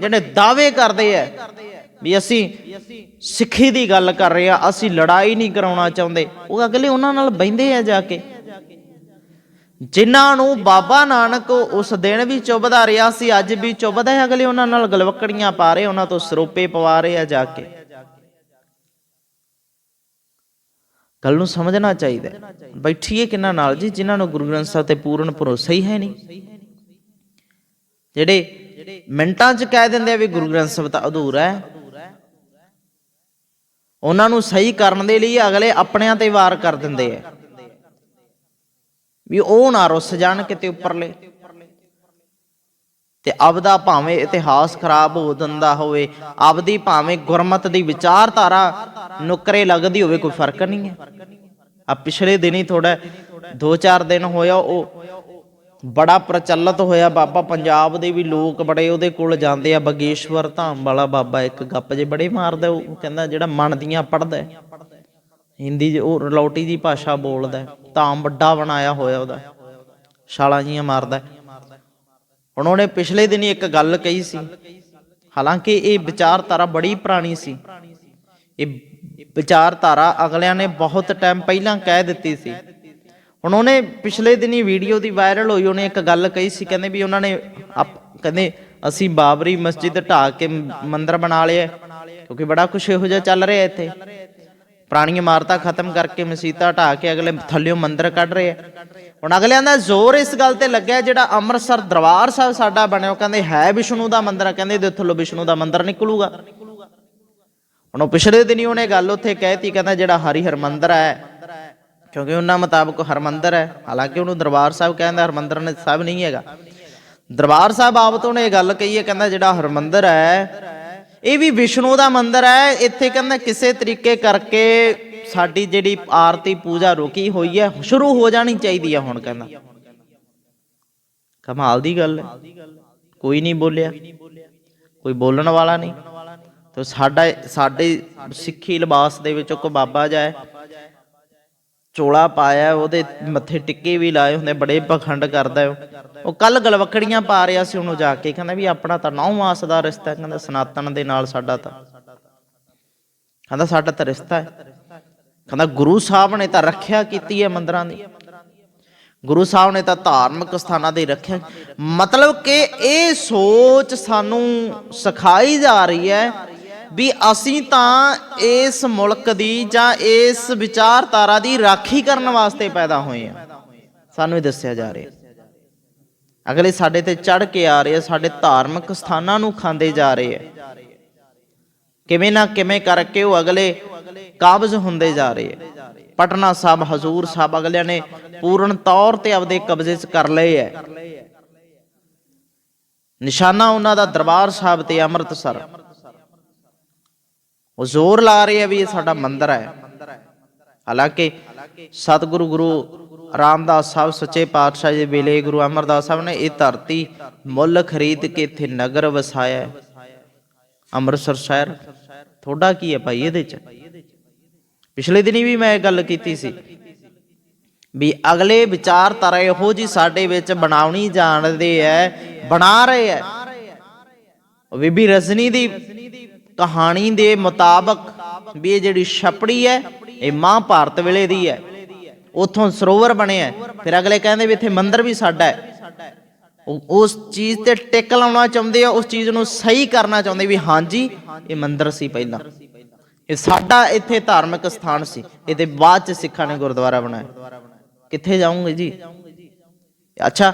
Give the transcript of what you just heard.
ਜਿਹੜੇ ਦਾਅਵੇ ਕਰਦੇ ਆ ਵੀ ਅਸੀਂ ਸਿੱਖੀ ਦੀ ਗੱਲ ਕਰ ਰਹੇ ਆ, ਅਸੀਂ ਲੜਾਈ ਨਹੀਂ ਕਰਾਉਣਾ ਚਾਹੁੰਦੇ। ਉਹ ਅਗਲੇ ਉਹਨਾਂ ਨਾਲ ਬੈੰਦੇ ਆ ਜਾ ਕੇ। ਜਿਨ੍ਹਾਂ ਨੂੰ ਬਾਬਾ ਨਾਨਕ ਉਸ ਦਿਨ ਵੀ ਚੁੱਭਦਾ ਰਿਹਾ ਸੀ, ਅੱਜ ਵੀ ਚੁੱਭਦਾ ਹੈ, ਅਗਲੇ ਉਹਨਾਂ ਨਾਲ ਗਲਵਕੜੀਆਂ ਪਾ ਰਹੇ, ਉਹਨਾਂ ਤੋਂ ਸਰੋਪੇ ਪਵਾ ਰਹੇ ਆ ਜਾ ਕੇ। ਗੱਲ ਨੂੰ ਸਮਝਣਾ ਚਾਹੀਦਾ ਬੈਠੀਏ ਕਿੰਨਾ ਨਾਲ ਜੀ, ਜਿਨ੍ਹਾਂ ਨੂੰ ਗੁਰੂ ਗ੍ਰੰਥ ਸਾਹਿਬ ਤੇ ਪੂਰਨ ਭਰੋਸਾ ਹੀ ਹੈ ਨਹੀਂ। ਜਿਹੜੇ ਮਿੰਟਾਂ 'ਚ ਕਹਿ ਦਿੰਦੇ ਆ ਵੀ ਗੁਰੂ ਗ੍ਰੰਥ ਸਾਹਿਬ ਤਾਂ ਅਧੂਰਾ ਹੈ। ਉਹਨਾਂ ਨੂੰ ਸਹੀ ਕਰਨ ਦੇ ਲਈ ਅਗਲੇ ਆਪਣਿਆਂ ਤੇ ਵਾਰ ਕਰ ਦਿੰਦੇ ਆ। ਵੀ ਉਹ ਨਾ ਰੁੱਸ ਜਾਣ ਕਿਤੇ ਉੱਪਰਲੇ। ਤੇ ਆਪਦਾ ਭਾਵੇਂ ਇਤਿਹਾਸ ਖਰਾਬ ਹੋ ਦਿੰਦਾ ਹੋਵੇ, ਆਪਦੀ ਭਾਵੇਂ ਗੁਰਮਤ ਦੀ ਵਿਚਾਰਧਾਰਾ ਨੁਕਰੇ ਲੱਗਦੀ ਹੋਵੇ, ਕੋਈ ਫ਼ਰਕ ਨਹੀਂ ਹੈ। ਆ ਪਿਛਲੇ ਦਿਨੀ ਥੋੜਾ 2-4 ਦਿਨ ਹੋਇਆ ਉਹ ਬੜਾ ਪ੍ਰਚਲਿਤ ਹੋਇਆ ਬਾਬਾ, ਪੰਜਾਬ ਦੇ ਵੀ ਲੋਕ ਬੜੇ ਉਹਦੇ ਕੋਲ ਜਾਂਦੇ ਆ, ਬਗੇਸ਼ਵਰ ਧਾਮ ਵਾਲਾ ਬਾਬਾ ਇੱਕ ਗੱਪ ਜੇ ਬੜੇ ਮਾਰਦਾ, ਉਹ ਕਹਿੰਦਾ ਜਿਹੜਾ ਮਨ ਦੀਆਂ ਪੜਦਾ ਹਿੰਦੀ ਉਹ ਰਲੌਟੀ ਦੀ ਭਾਸ਼ਾ ਬੋਲਦਾ ਧਾਮ ਵੱਡਾ ਬਣਾਇਆ ਹੋਇਆ ਉਹਦਾ, ਛਾਲਾਂ ਜੀਆਂ ਮਾਰਦਾ ਹੁਣ ਉਹਨੇ ਪਿਛਲੇ ਦਿਨੀ ਇੱਕ ਗੱਲ ਕਹੀ ਸੀ, ਹਾਲਾਂਕਿ ਇਹ ਵਿਚਾਰਧਾਰਾ ਬੜੀ ਪੁਰਾਣੀ ਸੀ। ਇਹ ਵਿਚਾਰਧਾਰਾ ਅਗਲਿਆਂ ਨੇ ਬਹੁਤ ਟਾਈਮ ਪਹਿਲਾਂ ਕਹਿ ਦਿੱਤੀ ਸੀ। ਹੁਣ ਉਹਨੇ ਪਿਛਲੇ ਦਿਨੀ ਵੀਡੀਓ ਦੀ ਵਾਇਰਲ ਹੋਈ ਉਹਨੇ ਇੱਕ ਗੱਲ ਕਹੀ ਸੀ ਕਹਿੰਦੇ ਵੀ ਉਹਨਾਂ ਨੇ ਕਹਿੰਦੇ ਅਸੀਂ ਬਾਬਰੀ ਮਸਜਿਦ ਢਾਹ ਕੇ ਮ- ਮੰਦਿਰ ਬਣਾ ਲਿਆ ਕਿਉਂਕਿ ਬੜਾ ਕੁਝ ਇਹੋ ਜਿਹਾ ਚੱਲ ਰਿਹਾ ਇੱਥੇ ਪੁਰਾਣੀਆਂ ਇਮਾਰਤਾਂ ਖਤਮ ਕਰਕੇ ਮਸਜਿਦਾਂ ਢਾਹ ਕੇ ਅਗਲੇ ਥੱਲਿਓਂ ਮੰਦਿਰ ਕੱਢ ਰਹੇ ਆ ਹੁਣ ਅਗਲਿਆਂ ਦਾ ਜ਼ੋਰ ਇਸ ਗੱਲ ਤੇ ਲੱਗਿਆ ਜਿਹੜਾ ਅੰਮ੍ਰਿਤਸਰ ਦਰਬਾਰ ਸਾਹਿਬ ਸਾਡਾ ਬਣਿਆ ਉਹ ਕਹਿੰਦੇ ਹੈ ਵਿਸ਼ਨੂੰ ਦਾ ਮੰਦਿਰ ਕਹਿੰਦੇ ਇਹਦੇ ਥੱਲੋਂ ਵਿਸ਼ਨੂੰ ਦਾ ਮੰਦਿਰ ਨਿਕਲੂਗਾ ਹੁਣ ਉਹ ਪਿਛਲੇ ਦਿਨੀ ਉਹਨੇ ਗੱਲ ਉੱਥੇ ਕਹਿਤੀ ਕਹਿੰਦਾ ਜਿਹੜਾ ਹਰੀ ਹਰਮੰਦਰ ਹੈ ਕਿਉਂਕਿ ਉਹਨਾਂ ਮੁਤਾਬਕ ਹਰਮੰਦਰ ਹੈ। ਹਾਲਾਂਕਿ ਉਹਨੂੰ ਦਰਬਾਰ ਸਾਹਿਬ ਕਹਿੰਦਾ ਹਰਮੰਦਰ ਨੇ ਸਾਹਿਬ ਨਹੀਂ ਹੈਗਾ। ਦਰਬਾਰ ਸਾਹਿਬ ਆਪ ਤੋਂ ਨੇ ਇਹ ਗੱਲ ਕਹੀ ਹੈ, ਕਹਿੰਦਾ ਜਿਹੜਾ ਹਰਮੰਦਰ ਹੈ, ਇਹ ਵੀ ਵਿਸ਼ਨੂੰ ਦਾ ਮੰਦਿਰ ਹੈ। ਇੱਥੇ ਕਹਿੰਦਾ ਕਿਸੇ ਤਰੀਕੇ ਕਰਕੇ ਸਾਡੀ ਜਿਹੜੀ ਆਰਤੀ ਪੂਜਾ ਰੁਕੀ ਹੋਈ ਹੈ, ਸ਼ੁਰੂ ਹੋ ਜਾਣੀ ਚਾਹੀਦੀ ਹੈ ਹੁਣ ਕਹਿੰਦਾ। ਕਮਾਲ ਦੀ ਗੱਲ ਹੈ। ਕੋਈ ਨਹੀਂ ਬੋਲਿਆ। ਕੋਈ ਬੋਲਣ ਵਾਲਾ ਨਹੀਂ। ਤੇ ਸਾਡਾ ਸਾਡੇ ਸਿੱਖੀ ਲਿਬਾਸ ਦੇ ਵਿੱਚ ਕੋ ਬਾਬਾ ਜਾ ਹੈ। ਚੋਲਾ ਪਾਇਆ ਉਹਦੇ ਮੱਥੇ ਟਿੱਕੇ ਵੀ ਲਾਏ ਹੁੰਦੇ, ਬੜੇ ਪਖੰਡ ਕਰਦਾ ਉਹ। ਕੱਲ ਗਲਵਕੜੀਆਂ ਪਾ ਰਿਹਾ ਸੀ ਉਹਨੂੰ ਜਾ ਕੇ, ਕਹਿੰਦਾ ਵੀ ਆਪਣਾ ਤਾਂ ਨੌ ਮਾਸ ਦਾ ਰਿਸ਼ਤਾ ਕਹਿੰਦਾ ਸਨਾਤਨ ਦੇ ਨਾਲ ਸਾਡਾ ਤਾਂ। ਕਹਿੰਦਾ ਸਾਡਾ ਤਾਂ ਰਿਸ਼ਤਾ ਹੈ। ਕਹਿੰਦਾ ਗੁਰੂ ਸਾਹਿਬ ਨੇ ਤਾਂ ਰੱਖਿਆ ਕੀਤੀ ਹੈ ਮੰਦਰਾਂ ਦੀ। ਗੁਰੂ ਸਾਹਿਬ ਨੇ ਤਾਂ ਧਾਰਮਿਕ ਸਥਾਨਾਂ ਦੀ ਰੱਖਿਆ। ਮਤਲਬ ਕਿ ਇਹ ਸੋਚ ਸਾਨੂੰ ਸਿਖਾਈ ਜਾ ਰਹੀ ਹੈ ਵੀ ਅਸੀਂ ਤਾਂ ਇਸ ਮੁਲਕ ਦੀ ਜਾਂ ਇਸ ਵਿਚਾਰਧਾਰਾ ਦੀ ਰਾਖੀ ਕਰਨ ਵਾਸਤੇ ਪੈਦਾ ਹੋਏ ਆ ਸਾਨੂੰ ਇਹ ਦੱਸਿਆ ਜਾ ਰਿਹਾ। ਅਗਲੇ ਸਾਡੇ ਤੇ ਚੜ ਕੇ ਆ ਰਹੇ ਆ, ਸਾਡੇ ਧਾਰਮਿਕ ਸਥਾਨਾਂ ਨੂੰ ਖਾਂਦੇ ਜਾ ਰਹੇ ਆ। ਕਿਵੇਂ ਨਾ ਕਿਵੇਂ ਕਰਕੇ ਉਹ ਅਗਲੇ ਕਾਬਜ਼ ਹੁੰਦੇ ਜਾ ਰਹੇ ਆ। ਪਟਨਾ ਸਾਹਿਬ, ਹਜ਼ੂਰ ਸਾਹਿਬ ਅਗਲਿਆਂ ਨੇ ਪੂਰਨ ਤੌਰ ਤੇ ਆਪਦੇ ਕਬਜ਼ੇ 'ਚ ਕਰ ਲਏ ਐ ਨਿਸ਼ਾਨਾ ਉਹਨਾਂ ਦਾ ਦਰਬਾਰ ਸਾਹਿਬ ਤੇ ਅੰਮ੍ਰਿਤਸਰ। ਉਹ ਜ਼ੋਰ ਲਾ ਰਹੇ ਆ ਵੀ ਇਹ ਸਾਡਾ ਮੰਦਿਰ ਹੈ। ਹਾਲਾਂਕਿ ਸਤਿਗੁਰੂ ਗੁਰੂ ਰਾਮਦਾਸ ਸਾਹਿਬ, ਸੱਚੇ ਪਾਤਸ਼ਾਹ ਜੀ, ਵੇਲੇ ਗੁਰੂ ਅਮਰਦਾਸ ਸਾਹਿਬ ਨੇ ਇਹ ਧਰਤੀ ਮੁੱਲ ਖਰੀਦ ਕੇ ਇੱਥੇ ਨਗਰ ਵਸਾਇਆ ਅੰਮ੍ਰਿਤਸਰ ਸ਼ਹਿਰ। ਥੋੜਾ ਕੀ ਹੈ ਭਾਈ ਇਹਦੇ ਚ? ਪਿਛਲੇ ਦਿਨੀ ਵੀ ਮੈਂ ਇਹ ਗੱਲ ਕੀਤੀ ਸੀ ਵੀ ਅਗਲੇ ਵਿਚਾਰਧਾਰਾ ਇਹੋ ਜੀ ਸਾਡੇ ਵਿੱਚ ਬਣਾਉਣੀ ਜਾਣਦੇ ਐ ਬਣਾ ਰਹੇ ਐ ਬੀਬੀ ਰਜਨੀ ਦੀ ਕਹਾਣੀ ਦੇ ਮੁਤਾਬਕ ਵੀ ਇਹ ਜਿਹੜੀ ਛਪੜੀ ਹੈ, ਇਹ ਮਹਾਭਾਰਤ ਵੇਲੇ ਦੀ ਹੈ। ਉਥੋਂ ਸਰੋਵਰ ਬਣਿਆ ਫਿਰ ਅਗਲੇ ਕਹਿੰਦੇ ਵੀ ਇੱਥੇ ਮੰਦਿਰ ਵੀ ਸਾਡਾ ਹੈ। ਉਸ ਚੀਜ਼ ਤੇ ਟਿਕ ਲਾਉਣਾ ਚਾਹੁੰਦੇ ਆ, ਉਸ ਚੀਜ਼ ਨੂੰ ਸਹੀ ਕਰਨਾ ਚਾਹੁੰਦੇ ਵੀ ਹਾਂਜੀ, ਇਹ ਮੰਦਿਰ ਸੀ ਪਹਿਲਾਂ। ਇਹ ਸਾਡਾ ਇੱਥੇ ਧਾਰਮਿਕ ਸਥਾਨ ਸੀ। ਇਹਦੇ ਬਾਅਦ ਚ ਸਿੱਖਾਂ ਨੇ ਗੁਰਦੁਆਰਾ ਬਣਾਇਆ। ਕਿੱਥੇ ਜਾਉਂਗੇ ਜੀ? ਅੱਛਾ